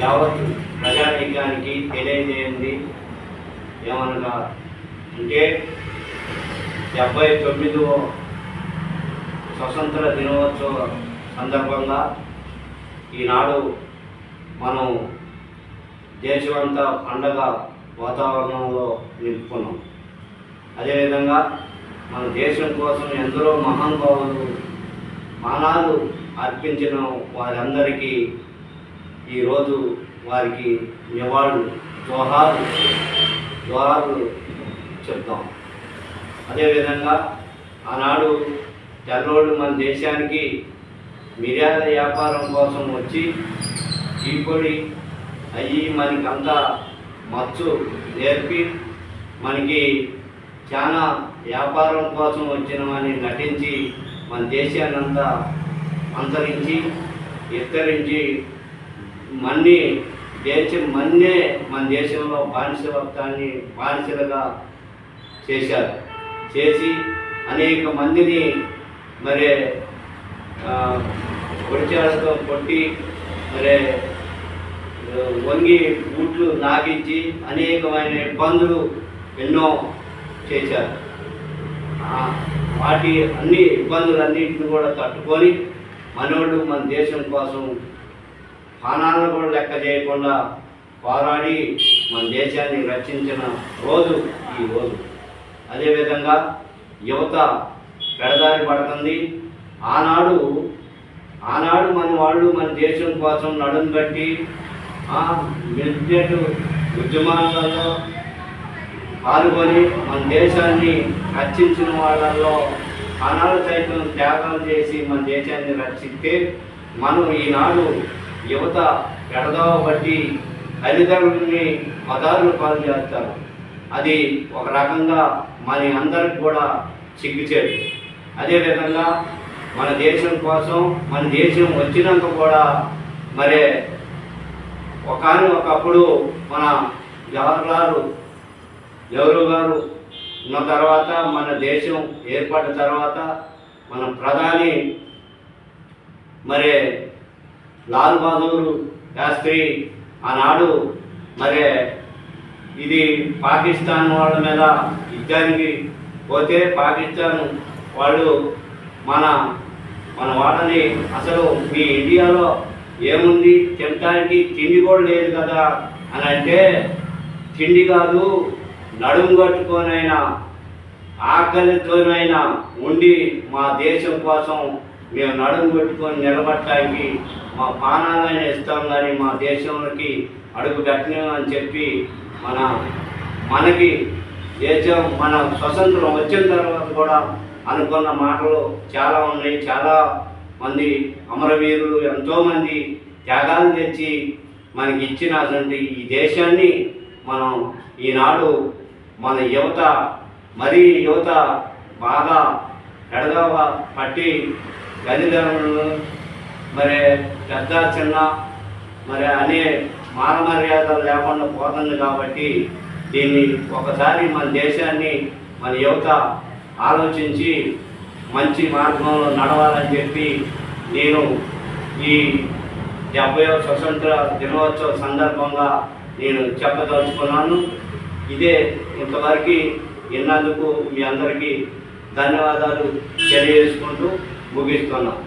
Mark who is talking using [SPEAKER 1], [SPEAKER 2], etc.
[SPEAKER 1] యావత్ ప్రజానీకానికి తెలియజేయండి. ఏమనగా అంటే డెబ్బై తొమ్మిదవ స్వతంత్ర దినోత్సవ సందర్భంగా ఈనాడు మనం దేశమంతా పండగ వాతావరణంలో నిలుపుకున్నాం. అదేవిధంగా మన దేశం కోసం ఎందరో మహానుభావులు మానాలు అర్పించిన వారందరికీ ఈరోజు వారికి నివాళులు జోహార్లు జోహార్లు చెప్తాం. అదేవిధంగా ఆనాడు తెల్లోళ్ళు మన దేశానికి మిర్యాల వ్యాపారం కోసం వచ్చి ఈ పొడి అయ్యి మనకి అంతా మచ్చు నేర్పి మనకి చాలా వ్యాపారం కోసం వచ్చినమని నటించి మన దేశాన్ని అంతా అంతరించి విస్తరించి మన్ని దేశం మన్నే మన దేశంలో బానిసవత్వాన్ని బానిసలుగా చేశారు. చేసి అనేక మందిని మరి పొడిచాలతో కొట్టి మరి వంగి బూట్లు నాగించి అనేకమైన ఇబ్బందులు ఎన్నో చేశారు. వాటి అన్ని ఇబ్బందులన్నింటిని కూడా తట్టుకొని మనోళ్ళు మన దేశం కోసం ప్రాణాలను కూడా లెక్క చేయకుండా పోరాడి మన దేశాన్ని రక్షించిన రోజు ఈ రోజు. అదేవిధంగా యువత పెడదారి పడుతుంది. ఆనాడు ఆనాడు మన వాళ్ళు మన దేశం కోసం నడుం కట్టి మిలిటరీ ఉద్యమాలలో పాల్గొని మన దేశాన్ని రక్షించిన వాళ్ళల్లో ఆనాడు సైతం త్యాగం చేసి మన దేశాన్ని రక్షిస్తే మనం ఈనాడు యువత ఎడదావ బట్టి తల్లిదండ్రుల్ని మతాలు పాలు చేస్తారు అది ఒక రకంగా మన అందరికి కూడా సిగ్గుచేటు అదేవిధంగా మన దేశం కోసం మన దేశం వచ్చినాక కూడా మరి ఒకని ఒకప్పుడు మన జవహర్లాల్ నెహ్రూ గారు ఉన్న తర్వాత మన దేశం ఏర్పడిన తర్వాత మన ప్రధాని మరి లాల్ బహదూర్ శాస్త్రి ఆనాడు మరి ఇది పాకిస్తాన్ వాళ్ళ మీద యుద్ధానికి పోతే పాకిస్తాన్ వాళ్ళు మన మన వాళ్ళని అసలు మీ ఇండియాలో ఏముంది? తినటానికి తిండి కూడా లేదు కదా అని అంటే తిండి కాదు నడుము కట్టుకొనైనా ఆకలితోనైనా ఉండి మా దేశం కోసం మేము నడుము పెట్టుకొని నిలబడటానికి మా పానాలైనా ఇస్తాం కానీ మా దేశంలోకి అడుగు పెట్టలేము అని చెప్పి మన మనకి దేశం మన స్వతంత్రం వచ్చిన తర్వాత కూడా అనుకున్న మాటలు చాలా ఉన్నాయి. చాలా మంది అమరవీరులు ఎంతోమంది త్యాగాలు తెచ్చి మనకి ఇచ్చినటువంటి ఈ దేశాన్ని మనం ఈనాడు మన యువత మరీ యువత బాగా ఎడదవ పట్టి తల్లిదండ్రులు మరి పెద్ద చిన్న మరి అనే మానమర్యాదలు లేకుండా పోతుంది కాబట్టి దీన్ని ఒకసారి మన దేశాన్ని మన యువత ఆలోచించి మంచి మార్గంలో నడవాలని చెప్పి నేను ఈ డెబ్బై స్వతంత్ర దినోత్సవ సందర్భంగా నేను చెప్పదలుచుకున్నాను. ఇదే ఇంతవరకు విన్నందుకు మీ అందరికీ ధన్యవాదాలు తెలియజేసుకుంటూ ముగిస్తున్నాం.